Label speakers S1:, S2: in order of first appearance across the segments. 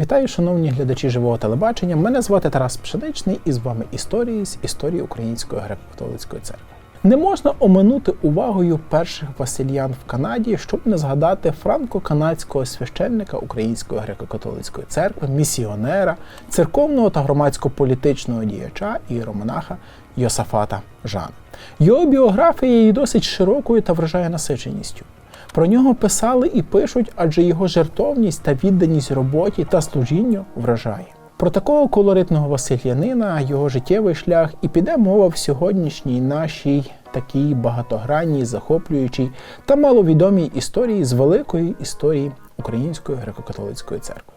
S1: Вітаю, шановні глядачі живого телебачення. Мене звати Тарас Пшеничний і з вами історії з історії Української греко-католицької церкви. Не можна оминути увагою перших васильян в Канаді, щоб не згадати франко-канадського священника Української греко-католицької церкви, місіонера, церковного та громадсько-політичного діяча і романаха Йосафата Жана. Його біографія є досить широкою та вражає насиченістю. Про нього писали і пишуть, адже його жертовність та відданість роботі та служінню вражає. Про такого колоритного васильянина, його життєвий шлях і піде мова в сьогоднішній нашій такій багатогранній, захоплюючій та маловідомій історії з великої історії Української греко-католицької церкви.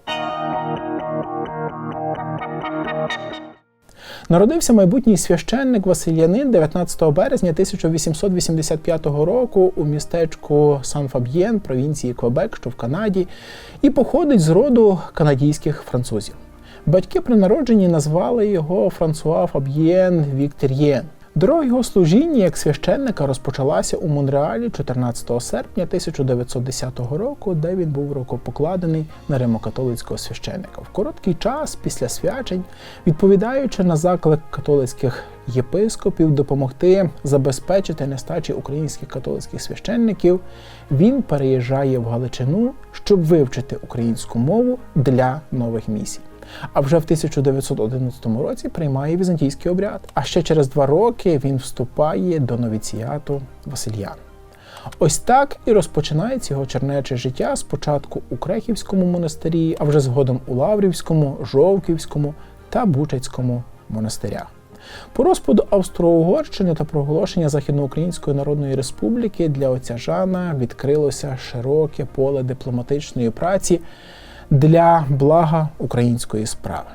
S1: Народився майбутній священник Васильянин 19 березня 1885 року у містечку Сан-Фаб'єн, провінції Квебек, що в Канаді, і походить з роду канадійських французів. Батьки при народженні назвали його Франсуа Фаб'єн Віктор'єн. Дорога його служіння як священника розпочалася у Монреалі 14 серпня 1910 року, де він був рукопокладений на римокатолицького священника. В короткий час після свячень, відповідаючи на заклик католицьких єпископів допомогти забезпечити нестачі українських католицьких священників, він переїжджає в Галичину, щоб вивчити українську мову для нових місій. А вже в 1911 році приймає візантійський обряд. А ще через два роки він вступає до новіціату Васильян. Ось так і розпочинається його чернече життя спочатку у Крехівському монастирі, а вже згодом у Лаврівському, Жовківському та Бучацькому монастирях. По розпаду Австро-Угорщини та проголошення Західноукраїнської Народної Республіки для отця Жана відкрилося широке поле дипломатичної праці для блага української справи.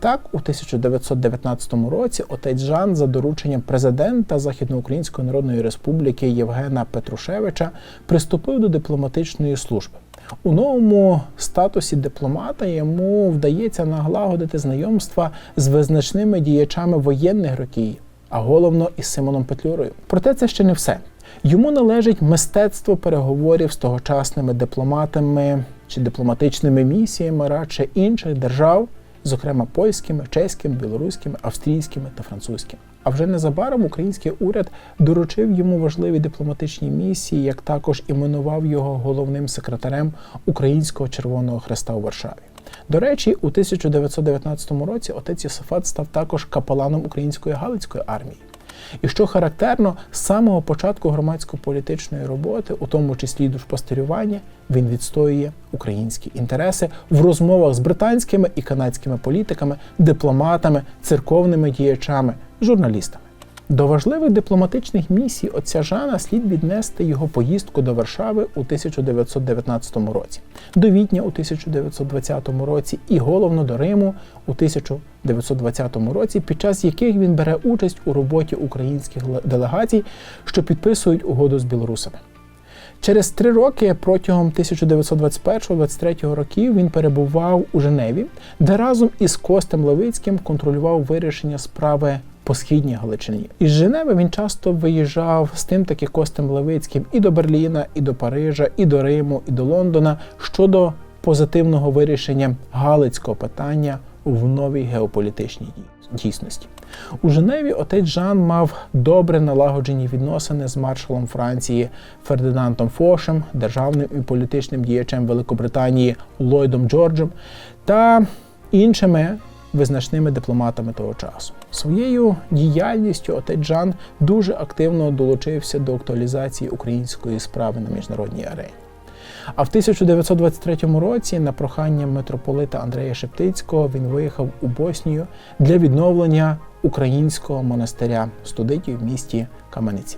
S1: Так, у 1919 році отець Жан за дорученням президента Західноукраїнської Народної Республіки Євгена Петрушевича приступив до дипломатичної служби. У новому статусі дипломата йому вдається налагодити знайомства з визначними діячами воєнних років, а головно із Симоном Петлюрою. Проте це ще не все. Йому належить мистецтво переговорів з тогочасними дипломатами чи дипломатичними місіями радше інших держав, зокрема польськими, чеськими, білоруськими, австрійськими та французькими. А вже незабаром український уряд доручив йому важливі дипломатичні місії, як також іменував його головним секретарем Українського Червоного Хреста у Варшаві. До речі, у 1919 році отець Йосифат став також капеланом української Галицької армії. І що характерно, з самого початку громадсько-політичної роботи, у тому числі й душпастерювання, він відстоює українські інтереси в розмовах з британськими і канадськими політиками, дипломатами, церковними діячами, журналістами. До важливих дипломатичних місій отця Жана слід віднести його поїздку до Варшави у 1919 році, до Відня у 1920 році і головно до Риму у 1920 році, під час яких він бере участь у роботі українських делегацій, що підписують угоду з білорусами. Через три роки протягом 1921-23 років він перебував у Женеві, де разом із Костем Левицьким контролював вирішення справи по східній Галичині. Із Женеви він часто виїжджав з тим таки Костем Левицьким і до Берліна, і до Парижа, і до Риму, і до Лондона щодо позитивного вирішення галицького питання в новій геополітичній дійсності. У Женеві отець Жан мав добре налагоджені відносини з маршалом Франції Фердинандом Фошем, державним і політичним діячем Великобританії Ллойдом Джорджем та іншими визначними дипломатами того часу. Своєю діяльністю отець дуже активно долучився до актуалізації української справи на міжнародній арені. А в 1923 році на прохання митрополита Андрея Шептицького він виїхав у Боснію для відновлення українського монастиря студитів в місті Кам'яниці.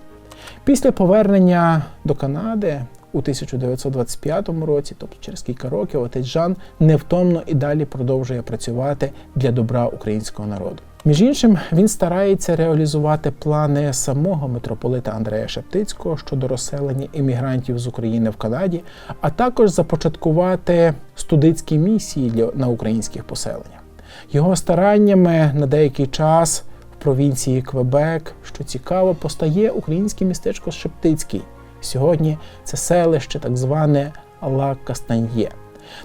S1: Після повернення до Канади у 1925 році, тобто через кілька років, отець Жан невтомно і далі продовжує працювати для добра українського народу. Між іншим, він старається реалізувати плани самого митрополита Андрея Шептицького щодо розселення іммігрантів з України в Канаді, а також започаткувати студицькі місії для на українських поселеннях. Його стараннями на деякий час в провінції Квебек, що цікаво, постає українське містечко Шептицький. Сьогодні це селище, так зване Ла Кастаньє.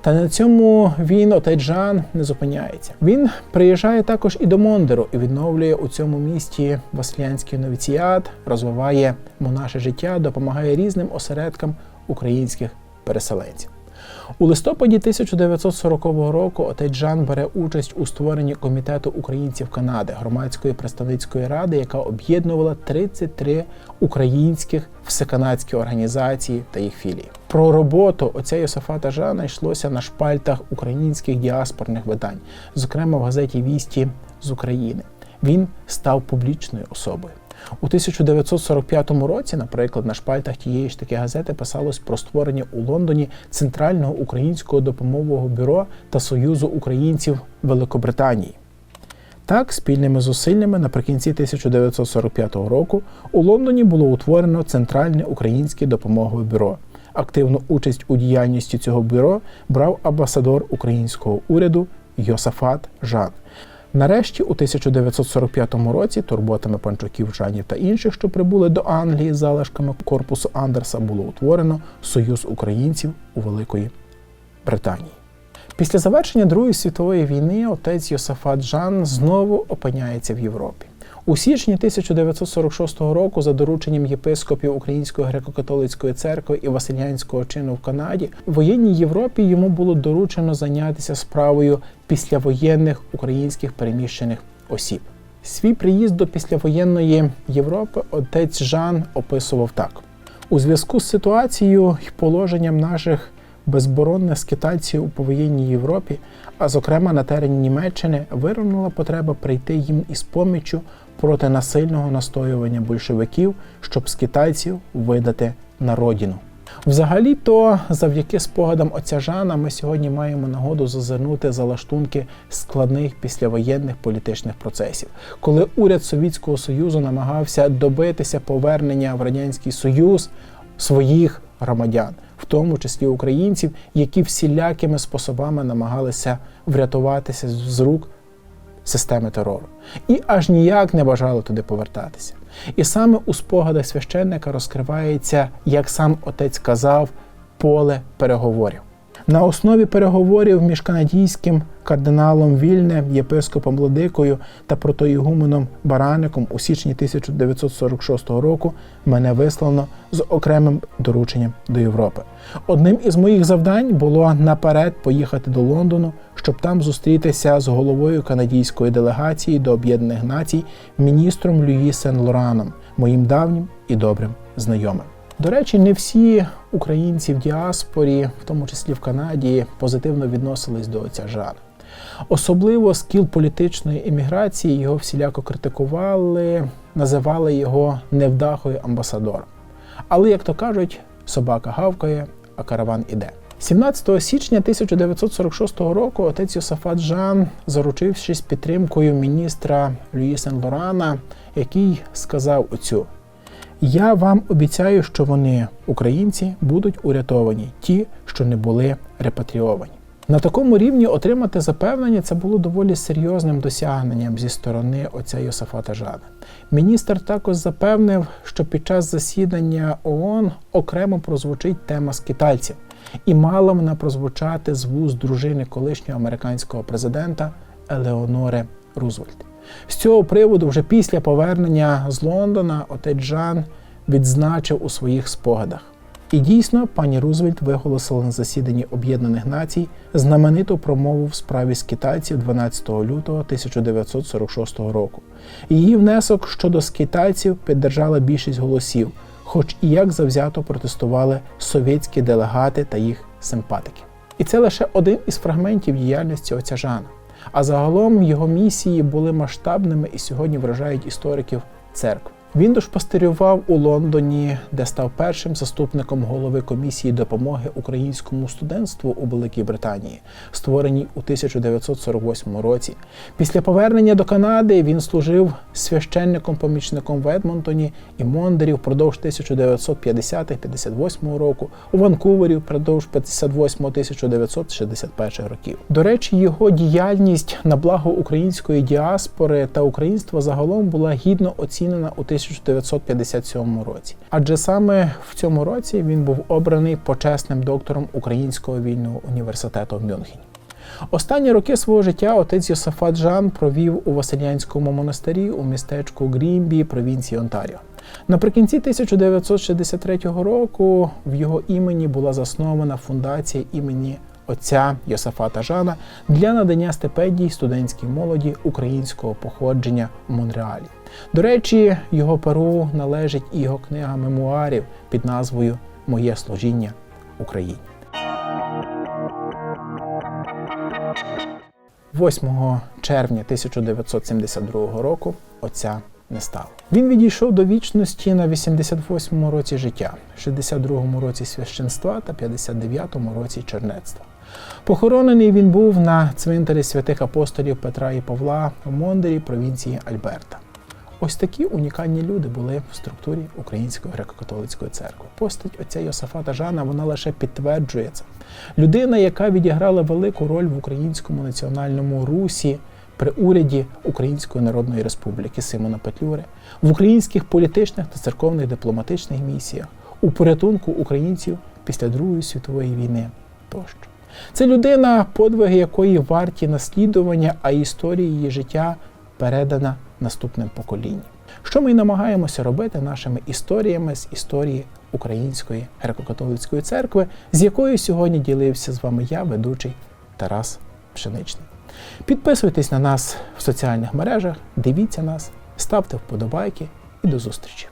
S1: Та на цьому він, отець Жан, не зупиняється. Він приїжджає також і до Мондеру і відновлює у цьому місті Василянський новіціат, розвиває монаше життя, допомагає різним осередкам українських переселенців. У листопаді 1940 року отець Жан бере участь у створенні комітету українців Канади, громадської представницької ради, яка об'єднувала 33 українських всеканадські організації та їх філії. Про роботу отця Йосифата Жана йшлося на шпальтах українських діаспорних видань, зокрема в газеті Вісті з України. Він став публічною особою. У 1945 році, наприклад, на шпальтах тієї ж таки газети писалось про створення у Лондоні Центрального українського допомогового бюро та Союзу українців Великобританії. Так, спільними зусиллями наприкінці 1945 року у Лондоні було утворено Центральне українське допомогове бюро. Активну участь у діяльності цього бюро брав амбасадор українського уряду Йосафат Жан. Нарешті, у 1945 році, турботами панчуків, Жанів та інших, що прибули до Англії залишками корпусу Андерса, було утворено Союз українців у Великої Британії. Після завершення Другої світової війни отець Йосафат Жан знову опиняється в Європі. У січні 1946 року, за дорученням єпископів Української греко-католицької церкви і Василянського чину в Канаді, в воєнній Європі йому було доручено зайнятися справою післявоєнних українських переміщених осіб. Свій приїзд до післявоєнної Європи отець Жан описував так: у зв'язку з ситуацією і положенням наших безборонних скитальців у повоєнній Європі, а зокрема на терені Німеччини, виринула потреба прийти їм із поміччю проти насильного настоювання большевиків, щоб скитальців видати на родину. Взагалі-то, завдяки спогадам отця Жана, ми сьогодні маємо нагоду зазирнути за лаштунки складних післявоєнних політичних процесів, коли уряд Совєтського Союзу намагався добитися повернення в радянський союз своїх громадян, в тому числі українців, які всілякими способами намагалися врятуватися з рук системи терору, і аж ніяк не бажали туди повертатися. І саме у спогадах священника розкривається, як сам отець казав, поле переговорів. На основі переговорів між канадійським кардиналом Вільне, єпископом Владикою та протоігуменом Бараником у січні 1946 року мене вислано з окремим дорученням до Європи. Одним із моїх завдань було наперед поїхати до Лондону, щоб там зустрітися з головою канадійської делегації до Об'єднаних Націй, міністром Люї Сен Лораном, моїм давнім і добрим знайомим. До речі, не всі українці в діаспорі, в тому числі в Канаді, позитивно відносились до отця Жана. Особливо скіл політичної еміграції його всіляко критикували, називали його невдахою амбасадором. Але, як то кажуть, собака гавкає, а караван іде. 17 січня 1946 року отець Йосафат Жан, заручившись підтримкою міністра Люї Сен-Лорана, який сказав оцю я вам обіцяю, що вони, українці, будуть урятовані, ті, що не були репатріовані. На такому рівні отримати запевнення це було доволі серйозним досягненням зі сторони отця Йосафата Жана. Міністр також запевнив, що під час засідання ООН окремо прозвучить тема скитальців, і мала вона прозвучати з вуз дружини колишнього американського президента Елеонори Рузвельт. З цього приводу, вже після повернення з Лондона, отець Жан відзначив у своїх спогадах. І дійсно, пані Рузвельт виголосила на засіданні Об'єднаних Націй знамениту промову в справі скитальців 12 лютого 1946 року. Її внесок щодо скитальців піддержала більшість голосів, хоч і як завзято протестували совєтські делегати та їх симпатики. І це лише один із фрагментів діяльності отця Жана. А загалом його місії були масштабними і сьогодні вражають істориків церкви. Він дошпастерював у Лондоні, де став першим заступником голови комісії допомоги українському студентству у Великій Британії, створеній у 1948 році. Після повернення до Канади він служив священником-помічником в Едмонтоні і Мондері впродовж 1950-58 року, у Ванкувері впродовж 58-1961 років. До речі, його діяльність на благо української діаспори та українства загалом була гідно оцінена у 1957 році. Адже саме в цьому році він був обраний почесним доктором Українського вільного університету в Мюнхені. Останні роки свого життя отець Йосафат Жан провів у Василянському монастирі у містечку Грімбі, провінції Онтаріо. Наприкінці 1963 року в його імені була заснована фундація імені отця Йосафата Жана для надання стипендій студентській молоді українського походження в Монреалі. До речі, його перу належить і його книга мемуарів під назвою Моє служіння Україні. 8 червня 1972 року отця не стало. Він відійшов до вічності на 88-му році життя, 62-му році священства та 59-му році чернецтва. Похоронений він був на цвинтарі святих апостолів Петра і Павла в Мондері, провінції Альберта. Ось такі унікальні люди були в структурі Української греко-католицької церкви. Постать отця Йосафата Жана вона лише підтверджує це. Людина, яка відіграла велику роль в українському національному русі при уряді Української Народної Республіки Симона Петлюри, в українських політичних та церковних дипломатичних місіях, у порятунку українців після Другої світової війни тощо. Це людина, подвиги якої варті наслідування, а історія її життя передана наступним поколінням. Що ми намагаємося робити нашими історіями з історії Української греко-католицької церкви, з якою сьогодні ділився з вами я, ведучий Тарас Пшеничний. Підписуйтесь на нас в соціальних мережах, дивіться нас, ставте вподобайки і до зустрічі!